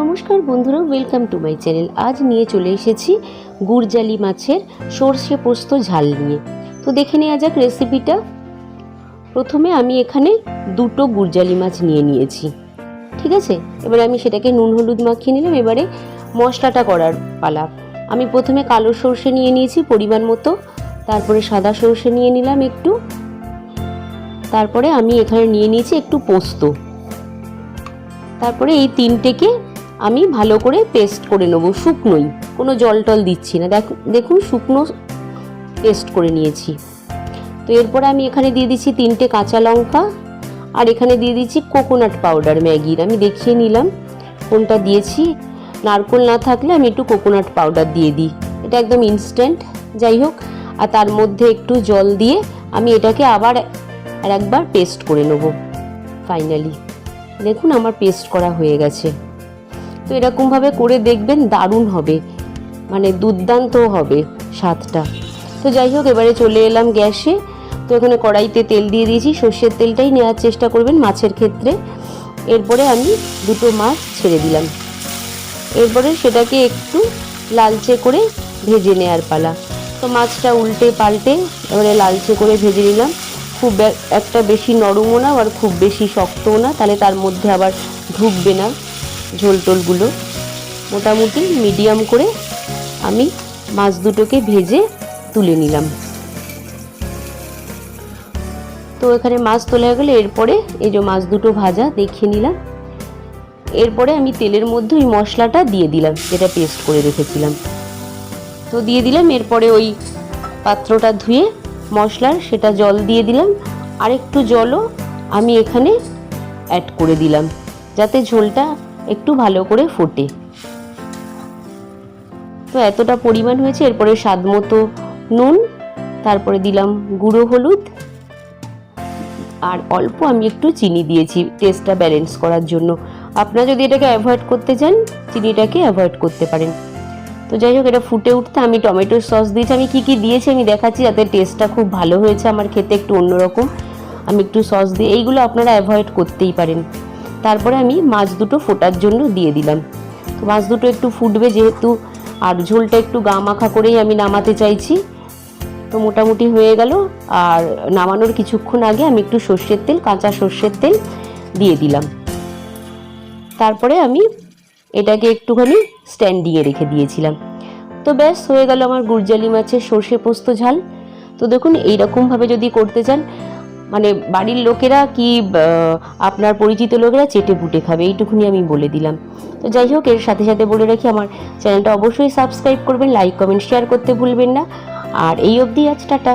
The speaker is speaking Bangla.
নমস্কার বন্ধুরা ওয়েলকাম টু মাই চ্যানেল আজ নিয়ে চলে এসেছি গুড়জালি মাছের সর্ষে পোস্ত ঝাল নিয়ে। তো দেখে নেওয়া যাক রেসিপিটা প্রথমে আমি এখানে দুটো গুড়জালি মাছ নিয়ে নিয়েছি। ঠিক আছে? এবারে আমি সেটাকে নুন হলুদ মাখিয়ে নিলাম। এবারে মশলাটা করার পালা। আমি প্রথমে কালো সর্ষে নিয়ে নিয়েছি পরিমাণ মতো। তারপরে সাদা সর্ষে নিয়ে নিলাম একটু। তারপরে আমি এখানে নিয়ে নিয়েছি একটু পোস্ত। তারপরে এই তিনটেকে আমি ভালো করে পেস্ট করে নেব শুকনোই। কোনো জল টল দিচ্ছি না। দেখ দেখুন শুকনো পেস্ট করে নিয়েছি। তো এরপরে আমি এখানে দিয়ে দিচ্ছি তিনটে কাঁচা লঙ্কা আর এখানে দিয়ে দিচ্ছি কোকোনাট পাউডার ম্যাগির। আমি দেখিয়ে নিলাম। কোনটা দিয়েছি? নারকোল না থাকলে আমি একটু কোকোনাট পাউডার দিয়ে দিই। এটা একদম ইনস্ট্যান্ট যাই হোক, আর তার মধ্যে একটু জল দিয়ে আমি এটাকে আবার আর একবার পেস্ট করে নেব। ফাইনালি দেখুন আমার পেস্ট করা হয়ে গেছে। তো এরকমভাবে করে দেখবেন দারুণ হবে। মানে দুর্দান্ত হবে স্বাদটা। তো যাই হোক, এবারে চলে এলাম গ্যাসে। তো এখানে কড়াইতে তেল দিয়ে দিয়েছি। সর্ষের তেলটাই নেওয়ার চেষ্টা করবেন মাছের ক্ষেত্রে। এরপরে আমি দুটো মাছ ছেড়ে দিলাম। এরপরে সেটাকে একটু লালচে করে ভেজে নেওয়ার পালা। তো মাছটা উল্টে পাল্টে এবারে লালচে করে ভেজে নিলাম। খুব একটা বেশি নরমও না আর খুব বেশি শক্তও না। তাহলে তার মধ্যে আবার ঢুকবে না। ঝোল টোলগুলো মোটামুটি মিডিয়াম করে আমি মাছ দুটোকে ভেজে তুলে নিলাম। তো এখানে মাছ তোলা হয়ে গেলে, এরপরে এই যে মাছ দুটো ভাজা দেখিয়ে নিলাম। এরপরে আমি তেলের মধ্যে ওই মশলাটা দিয়ে দিলাম, যেটা পেস্ট করে রেখেছিলাম। তো দিয়ে দিলাম, এরপরে ওই পাত্রটা ধুয়ে মশলার সেটা জল দিয়ে দিলাম। আর একটু জলও আমি এখানে অ্যাড করে দিলাম, যাতে ঝোলটা একটু ভালো করে ফোটে। তো এতটা পরিমাণ হয়েছে, এরপরে স্বাদ মতো নুন, তারপরে দিলাম গুঁড়ো হলুদ, আর অল্প আমি একটু চিনি দিয়েছি টেস্টটা ব্যালেন্স করার জন্য। আপনারা যদি এটাকে অ্যাভয়েড করতে চান, চিনিটাকে অ্যাভয়েড করতে পারেন। তো যাই হোক, এটা ফুটে উঠতে আমি টমেটোর সস দিয়েছি। আমি কি কি দিয়েছি আমি দেখাচ্ছি যাতে টেস্টটা খুব ভালো হয়েছে আমার খেতে একটু অন্যরকম। আমি একটু সস দিয়ে, এইগুলো আপনারা অ্যাভয়েড করতেই পারেন। তারপরে আমি মাছ দুটো ফোটার জন্য দিয়ে দিলাম। তো মাছ দুটো একটু ফুটবে যেহেতু, আর ঝোলটা একটু গা মাখা করেই আমি নামাতে চাইছি। তো মোটামুটি হয়ে গেল, আর নামানোর কিছুক্ষণ আগে আমি একটু সর্ষের তেল, কাঁচা সর্ষের তেল দিয়ে দিলাম। তারপরে আমি এটাকে একটুখানি স্ট্যান্ডিংয়ে রেখে দিয়েছিলাম। তো ব্যাস, হয়ে গেল আমার গুরজালি মাছের সর্ষে পোস্ত ঝাল। তো দেখুন, এইরকমভাবে যদি করতে চান মানে বাড়ির লোকেরা কি আপনার পরিচিত লোকেরা চেটে পুটে খাবে? এইটুকুনি আমি বলে দিলাম। তো যাই হোক, এর সাথে সাথে বলে রাখি, আমার চ্যানেলটা অবশ্যই সাবস্ক্রাইব করবেন, লাইক, কমেন্ট, শেয়ার করতে ভুলবেন না। আর এই অবধি আজ, টাটা।